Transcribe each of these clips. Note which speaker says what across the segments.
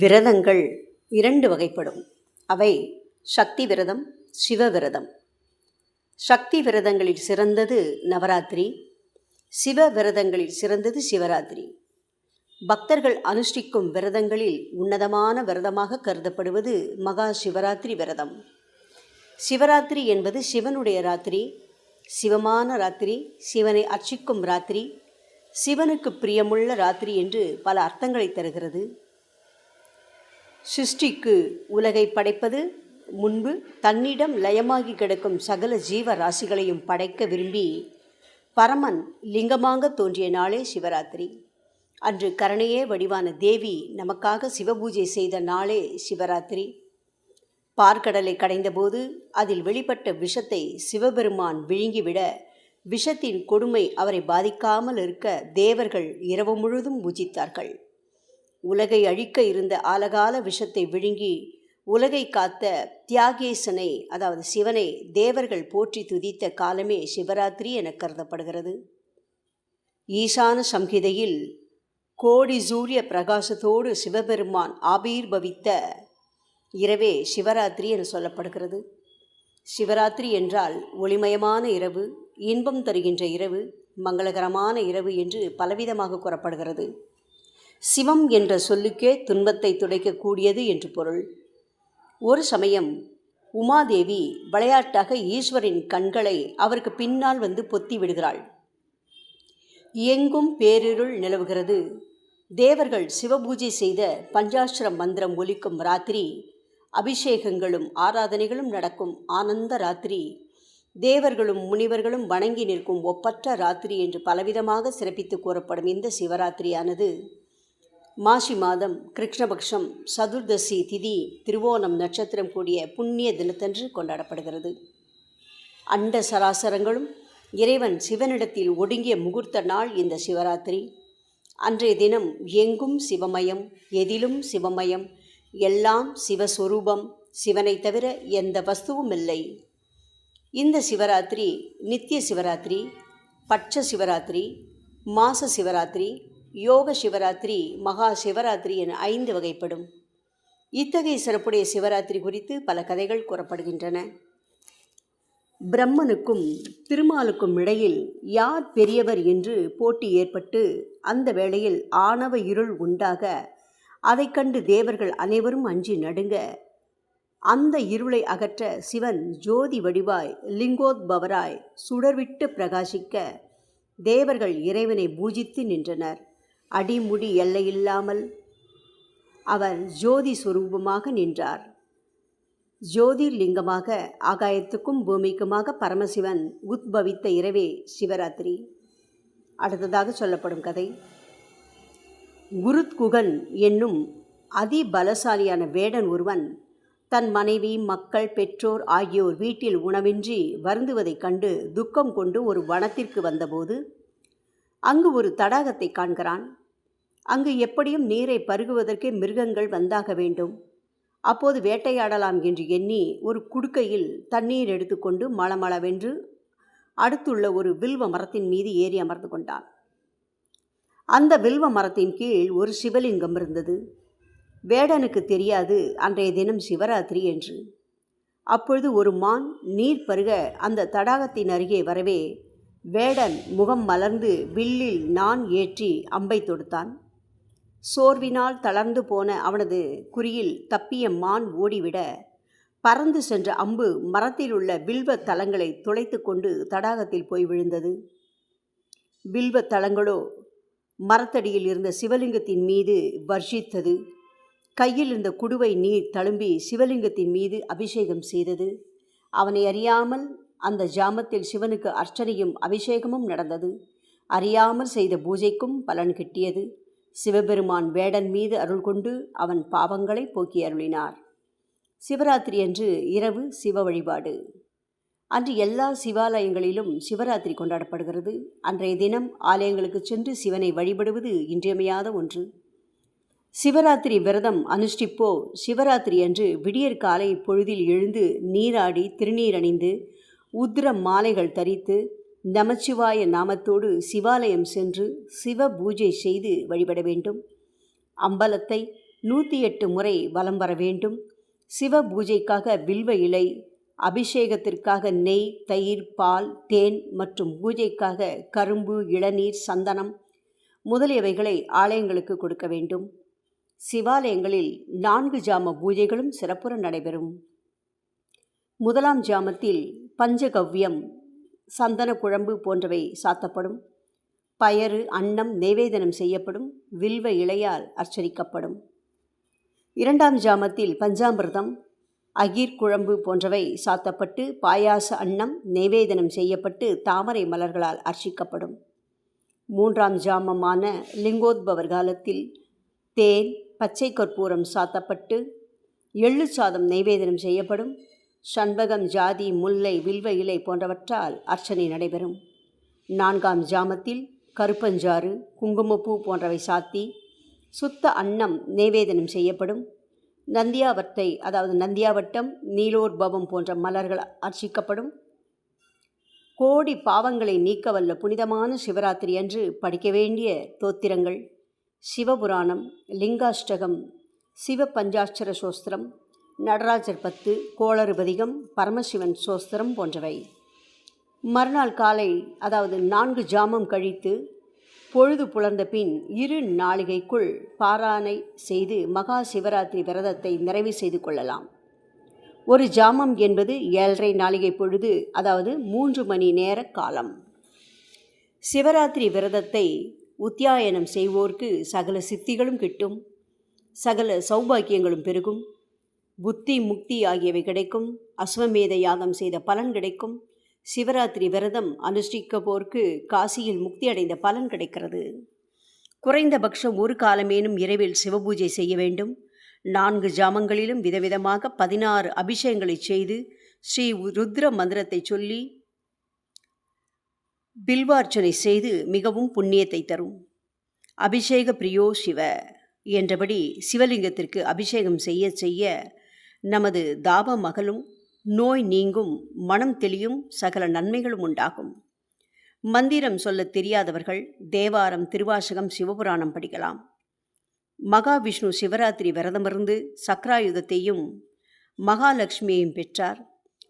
Speaker 1: விரதங்கள் இரண்டு வகைப்படும். அவை சக்தி விரதம் சிவ விரதம். சக்தி விரதங்களில் சிறந்தது நவராத்திரி சிவ விரதங்களில் சிறந்தது சிவராத்திரி. பக்தர்கள் அனுஷ்டிக்கும் விரதங்களில் உன்னதமான விரதமாக கருதப்படுவது மகா சிவராத்திரி விரதம். சிவராத்திரி என்பது சிவனுடைய ராத்திரி சிவமான ராத்திரி சிவனை அர்ச்சிக்கும் ராத்திரி சிவனுக்கு பிரியமுள்ள ராத்திரி என்று பல அர்த்தங்களை தருகிறது. சிருஷ்டிக்கு உலகை படைப்பது முன்பு தன்னிடம் லயமாகி கிடக்கும் சகல ஜீவ ராசிகளையும் படைக்க விரும்பி பரமன் லிங்கமாக தோன்றிய நாளே சிவராத்திரி. அன்று கருணையே வடிவான தேவி நமக்காக சிவபூஜை செய்த நாளே சிவராத்திரி. பார்க்கடலை கடைந்தபோது அதில் வெளிப்பட்ட விஷத்தை சிவபெருமான் விழுங்கிவிட விஷத்தின் கொடுமை அவரை பாதிக்காமல் இருக்க தேவர்கள் இரவு முழுதும் பூஜித்தார்கள். உலகை அழிக்க இருந்த ஆலகால விஷத்தை விழுங்கி உலகை காத்த தியாகேசனை அதாவது சிவனை தேவர்கள் போற்றி துதித்த காலமே சிவராத்திரி என கருதப்படுகிறது. ஈசான சம்ஹிதையில் கோடி சூரிய பிரகாசத்தோடு சிவபெருமான் ஆபீர்பவித்த இரவே சிவராத்திரி என சொல்லப்படுகிறது. சிவராத்திரி என்றால் ஒளிமயமான இரவு இன்பம் தருகின்ற இரவு மங்களகரமான இரவு என்று பலவிதமாக கூறப்படுகிறது. சிவம் என்ற சொல்லுக்கே துன்பத்தை துடைக்கக்கூடியது என்று பொருள். ஒரு சமயம் உமாதேவி விளையாட்டாக ஈஸ்வரின் கண்களை அவருக்கு பின்னால் வந்து பொத்தி விடுகிறாள். எங்கும் பேரிருள் நிலவுகிறது. தேவர்கள் சிவபூஜை செய்த பஞ்சாட்சர மந்திரம் ஒலிக்கும் ராத்திரி அபிஷேகங்களும் ஆராதனைகளும் நடக்கும் ஆனந்த ராத்திரி தேவர்களும் முனிவர்களும் வணங்கி நிற்கும் ஒப்பற்ற ராத்திரி என்று பலவிதமாக சிறப்பித்து கூறப்படும் இந்த சிவராத்திரியானது மாசி மாதம் கிருஷ்ணபக்ஷம் சதுர்தசி திதி திருவோணம் நட்சத்திரம் கூடிய புண்ணிய தினத்தன்று கொண்டாடப்படுகிறது. அண்ட சராசரங்களும் இறைவன் சிவனிடத்தில் ஒடுங்கிய முகூர்த்த நாள் இந்த சிவராத்திரி. அன்றைய தினம் எங்கும் சிவமயம் எதிலும் சிவமயம் எல்லாம் சிவஸ்வரூபம் சிவனை தவிர எந்த வஸ்துவும் இல்லை. இந்த சிவராத்திரி நித்திய சிவராத்திரி பட்ச சிவராத்திரி மாச சிவராத்திரி யோக சிவராத்திரி மகா சிவராத்திரி என ஐந்து வகைப்படும். இத்தகைய சிறப்புடைய சிவராத்திரி குறித்து பல கதைகள் கூறப்படுகின்றன. பிரம்மனுக்கும் திருமாலுக்கும் இடையில் யார் பெரியவர் என்று போட்டி ஏற்பட்டு அந்த வேளையில் ஆணவ இருள் உண்டாக அதைக் கண்டு தேவர்கள் அனைவரும் அஞ்சி நடுங்க அந்த இருளை அகற்ற சிவன் ஜோதி வடிவாய் லிங்கோத்பவராய் சுடர்விட்டு பிரகாசிக்க தேவர்கள் இறைவனை பூஜித்து நின்றனர். அடிமுடி எல்லையில்லாமல் அவர் ஜோதி சுரூபமாக நின்றார். ஜோதிர்லிங்கமாக ஆகாயத்துக்கும் பூமிக்குமாக பரமசிவன் உத்பவித்த இரவே சிவராத்திரி. அடுத்ததாக சொல்லப்படும் கதை. குருத்குகன் என்னும் அதிபலசாலியான வேடன் ஒருவன் தன் மனைவி மக்கள் பெற்றோர் ஆகியோர் வீட்டில் உணவின்றி வருந்துவதைக் கண்டு துக்கம் கொண்டு ஒரு வனத்திற்கு வந்தபோது அங்கு ஒரு தடாகத்தை காண்கிறான். அங்கு எப்படியும் நீரை பருகுவதற்கே மிருகங்கள் வந்தாக வேண்டும். அப்போது வேட்டையாடலாம் என்று எண்ணி ஒரு குடுக்கையில் தண்ணீர் எடுத்துக்கொண்டு மளமளவென்று அடுத்துள்ள ஒரு வில்வ மரத்தின் மீது ஏறி அமர்ந்து கொண்டான். அந்த வில்வ மரத்தின் கீழ் ஒரு சிவலிங்கம் இருந்தது. வேடனுக்கு தெரியாது அன்றைய தினம் சிவராத்திரி என்று. அப்பொழுது ஒரு மான் நீர் பருக அந்த தடாகத்தின் அருகே வரவே வேடன் முகம் மலர்ந்து வில்லில் நான் ஏற்றி அம்பை தொடுத்தான். சோர்வினால் தளர்ந்து போன அவனது குறியில் தப்பிய மான் ஓடிவிட பறந்து சென்ற அம்பு மரத்தில் உள்ள வில்வ தலங்களை துளைத்து கொண்டு தடாகத்தில் போய் விழுந்தது. வில்வ தலங்களோ மரத்தடியில் இருந்த சிவலிங்கத்தின் மீது வர்ஷித்தது. கையில் இருந்த குடுவை நீர் தழும்பி சிவலிங்கத்தின் மீது அபிஷேகம் செய்தது. அவனை அறியாமல் அந்த ஜாமத்தில் சிவனுக்கு அர்ச்சனையும் அபிஷேகமும் நடந்தது. அறியாமல் செய்த பூஜைக்கும் பலன் கிட்டியது. சிவபெருமான் வேடன் மீது அருள் கொண்டு அவன் பாவங்களை போக்கி அருளினார். சிவராத்திரி அன்று இரவு சிவ வழிபாடு. அன்று எல்லா சிவாலயங்களிலும் சிவராத்திரி கொண்டாடப்படுகிறது. அன்றைய தினம் ஆலயங்களுக்கு சென்று சிவனை வழிபடுவது இன்றியமையாத ஒன்று. சிவராத்திரி விரதம் அனுஷ்டிப்போ சிவராத்திரி அன்று விடியற் காலை பொழுதில் எழுந்து நீராடி திருநீர் அணிந்து மாலைகள் தரித்து நமச்சிவாய நாமத்தோடு சிவாலயம் சென்று சிவ பூஜை செய்து வழிபட வேண்டும். அம்பலத்தை நூற்றி எட்டு முறை வலம் வர வேண்டும். சிவ பூஜைக்காக வில்வ இலை அபிஷேகத்திற்காக நெய் தயிர் பால் தேன் மற்றும் பூஜைக்காக கரும்பு இளநீர் சந்தனம் முதலியவைகளை ஆலயங்களுக்கு கொடுக்க வேண்டும். சிவாலயங்களில் நான்கு ஜாம பூஜைகளும் சிறப்புற நடைபெறும். முதலாம் ஜாமத்தில் பஞ்சகவ்யம் சந்தன குழம்பு போன்றவை சாத்தப்படும். பயறு அன்னம் நெய்வேதனம் செய்யப்படும். வில்வ இலையால் அர்ச்சரிக்கப்படும். இரண்டாம் ஜாமத்தில் பஞ்சாமிர்தம் அகீர் குழம்பு போன்றவை சாத்தப்பட்டு பாயாச அன்னம் நெய்வேதனம் செய்யப்பட்டு தாமரை மலர்களால் அர்ச்சிக்கப்படும். மூன்றாம் ஜாமமான லிங்கோத்பவர் காலத்தில் தேன் பச்சை கற்பூரம் சாத்தப்பட்டு எள்ளு சாதம் நைவேதனம் செய்யப்படும். சண்பகம் ஜாதி முல்லை வில்வ இலை போன்றவற்றால் அர்ச்சனை நடைபெறும். நான்காம் ஜாமத்தில் கருப்பஞ்சாறு குங்குமப்பூ போன்றவை சாத்தி சுத்த அன்னம் நைவேதனம் செய்யப்படும். நந்தியாவட்டை அதாவது நந்தியாவட்டம் நீலோர்பவம் போன்ற மலர்கள் அர்ச்சிக்கப்படும். கோடி பாவங்களை நீக்க வல்ல புனிதமான சிவராத்திரி அன்று படிக்க வேண்டிய தோத்திரங்கள். சிவபுராணம் லிங்காஷ்டகம் சிவ பஞ்சாட்சர சோஸ்திரம் நடராஜர் பத்து கோளறுபதிகம் பரமசிவன் சோஸ்திரம் போன்றவை. மறுநாள் காலை அதாவது நான்கு ஜாமம் கழித்து பொழுது புலர்ந்த பின் இரு நாளிகைக்குள் பாராணை செய்து மகா சிவராத்திரி விரதத்தை நிறைவு செய்து கொள்ளலாம். ஒரு ஜாமம் என்பது ஏழரை நாளிகை பொழுது அதாவது மூன்று மணி நேர காலம். சிவராத்திரி விரதத்தை உத்தியாயனம் செய்வோர்க்கு சகல சித்திகளும் கிட்டும் சகல சௌபாக்கியங்களும் பெருகும். புத்தி முக்தி ஆகியவை கிடைக்கும். அஸ்வமேத யாகம் செய்த பலன் கிடைக்கும். சிவராத்திரி விரதம் அனுஷ்டிக்கப்போர்க்கு காசியில் முக்தி அடைந்த பலன் கிடைக்கிறது. குறைந்தபட்சம் ஒரு காலமேனும் இரவில் சிவபூஜை செய்ய வேண்டும். நான்கு ஜாமங்களிலும் விதவிதமாக பதினாறு அபிஷேகங்களை செய்து ஸ்ரீ ருத்ர மந்திரத்தை சொல்லி பில்வார்ச்சனை செய்து மிகவும் புண்ணியத்தை தரும். அபிஷேக பிரியோ சிவ என்றபடி சிவலிங்கத்திற்கு அபிஷேகம் செய்ய செய்ய நமது தாப மகளும் நோய் நீங்கும் மனம் தெளியும் சகல நன்மைகளும் உண்டாகும். மந்திரம் சொல்லத் தெரியாதவர்கள் தேவாரம் திருவாசகம் சிவபுராணம் படிக்கலாம். மகாவிஷ்ணு சிவராத்திரி விரதமிருந்து சக்ராயுதத்தையும் மகாலட்சுமியையும் பெற்றார்.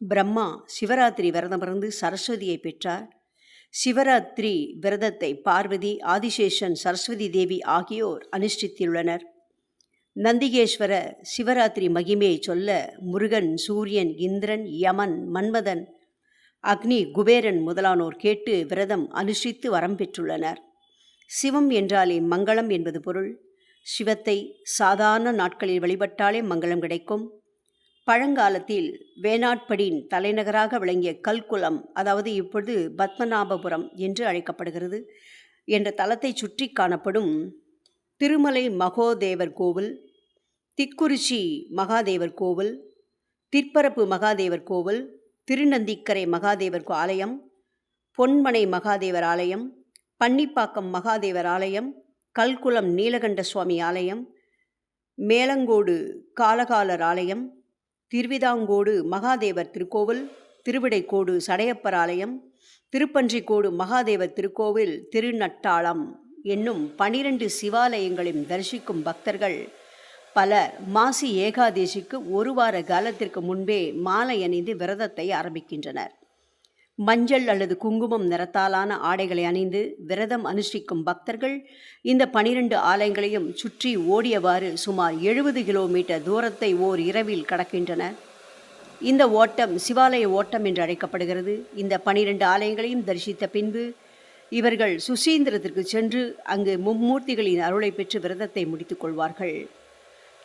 Speaker 1: பிரம்மா சிவராத்திரி விரதமிருந்து சரஸ்வதியை பெற்றார். சிவராத்திரி விரதத்தை பார்வதி ஆதிசேஷன் சரஸ்வதி தேவி ஆகியோர் அனுஷ்டித்துள்ளனர். நந்திகேஸ்வர சிவராத்திரி மகிமையை சொல்ல முருகன் சூரியன் இந்திரன் யமன் மன்மதன் அக்னி குபேரன் முதலானோர் கேட்டு விரதம் அனுஷ்டித்து வரம் பெற்றுள்ளனர். சிவம் என்றாலே மங்களம் என்பது பொருள். சிவத்தை சாதாரண நாட்களில் வழிபட்டாலே மங்களம் கிடைக்கும். பழங்காலத்தில் வேணாட்படியின் தலைநகராக விளங்கிய கல்குளம் அதாவது இப்பொழுது பத்மநாபபுரம் என்று அழைக்கப்படுகிறது என்ற தலத்தை சுற்றி காணப்படும் திருமலை மகோதேவர் கோவில் திக்குறிச்சி மகாதேவர் கோவில் திற்பரப்பு மகாதேவர் கோவில் திருநந்திக்கரை மகாதேவர் ஆலயம் பொன்மனை மகாதேவர் ஆலயம் பன்னிப்பாக்கம் மகாதேவர் ஆலயம் கல்குளம் நீலகண்ட சுவாமி ஆலயம் மேலங்கோடு காலகாலர் ஆலயம் திருவிதாங்கோடு மகாதேவர் திருக்கோவில் திருவிடைக்கோடு சடையப்பர் ஆலயம் திருப்பன்றிக்கோடு மகாதேவர் திருக்கோவில் திருநட்டாளம் என்னும் பனிரெண்டு சிவாலயங்களையும் தரிசிக்கும் பக்தர்கள் பலர் மாசி ஏகாதேசிக்கு ஒரு வார காலத்திற்கு முன்பே மாலை அணிந்து விரதத்தை ஆரம்பிக்கின்றனர். மஞ்சள் அல்லது குங்குமம் நிறத்தாலான ஆடைகளை அணிந்து விரதம் அனுஷ்டிக்கும் பக்தர்கள் இந்த பனிரெண்டு ஆலயங்களையும் சுற்றி ஓடியவாறு சுமார் எழுபது கிலோமீட்டர் தூரத்தை ஓர் இரவில் கடக்கின்றனர். இந்த ஓட்டம் சிவாலய ஓட்டம் என்று அழைக்கப்படுகிறது. இந்த பனிரெண்டு ஆலயங்களையும் தரிசித்த பின்பு இவர்கள் சுசீந்திரத்திற்கு சென்று அங்கு மும்மூர்த்திகளின் அருளை பெற்று விரதத்தை முடித்துக் கொள்வார்கள்.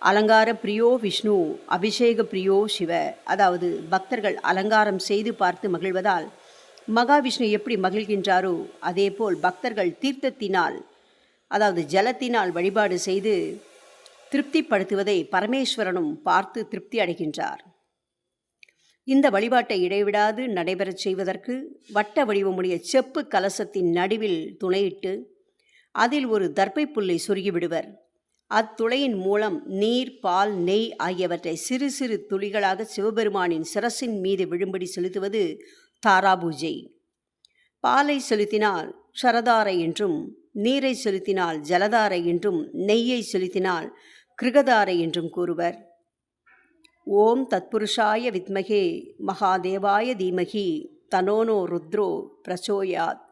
Speaker 1: அலங்கார பிரியோ விஷ்ணு அபிஷேக பிரியோ சிவ. அதாவது பக்தர்கள் அலங்காரம் செய்து பார்த்து மகிழ்வதால் மகாவிஷ்ணு எப்படி மகிழ்கின்றாரோ அதேபோல் பக்தர்கள் தீர்த்தத்தினால் அதாவது ஜலத்தினால் வழிபாடு செய்து திருப்திப்படுத்துவதை பரமேஸ்வரனும் பார்த்து திருப்தி அடைகின்றார். இந்த வழிபாட்டை இடைவிடாது நடைபெறச் செய்வதற்கு வட்ட வடிவமுடைய செப்பு கலசத்தின் நடுவில் துணையிட்டு அதில் ஒரு தர்ப்பை புல்லை சொருகிவிடுவர் அத்துளையின் மூலம் நீர் பால் நெய் ஆகியவற்றை சிறு சிறு துளிகளாக சிவபெருமானின் சிரசின் மீது விழும்படி செலுத்துவது தாராபூஜை. பாலை செலுத்தினால் சரதாரை என்றும் நீரை செலுத்தினால் ஜலதாரை என்றும் நெய்யை செலுத்தினால் கிருகதாரை என்றும் கூறுவர். ஓம் தத்புருஷாய வித்மகே மகாதேவாய தீமகி தனோனோ ருத்ரோ பிரச்சோயாத்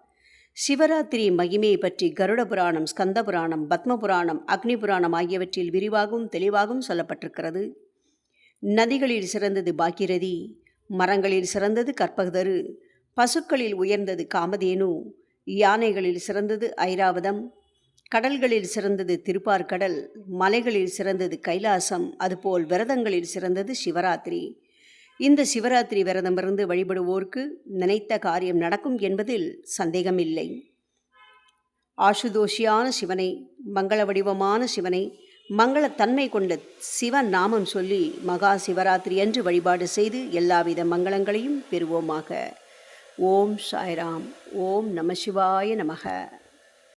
Speaker 1: சிவராத்திரி மகிமையை பற்றி கருட புராணம் ஸ்கந்த புராணம் பத்ம புராணம் அக்னி புராணம் ஆகியவற்றில் விரிவாகவும் தெளிவாகவும் சொல்லப்பட்டிருக்கிறது. நதிகளில் சிறந்தது பாக்கிரதி மரங்களில் சிறந்தது கற்பகதரு பசுக்களில் உயர்ந்தது காமதேனு யானைகளில் சிறந்தது ஐராவதம் கடல்களில் சிறந்தது திருப்பார்கடல் மலைகளில் சிறந்தது கைலாசம் அதுபோல் விரதங்களில் சிறந்தது சிவராத்திரி. இந்த சிவராத்திரி விரதமிருந்து வழிபடுவோர்க்கு நினைத்த காரியம் நடக்கும் என்பதில் சந்தேகமில்லை. ஆசுதோஷியான சிவனை மங்கள வடிவமான சிவனை மங்களத்தன்மை கொண்ட சிவன் நாமம் சொல்லி மகா சிவராத்திரி அன்று வழிபாடு செய்து எல்லாவித மங்களங்களையும் பெறுவோமாக. ஓம் சாய்ராம். ஓம் நம சிவாய நமக.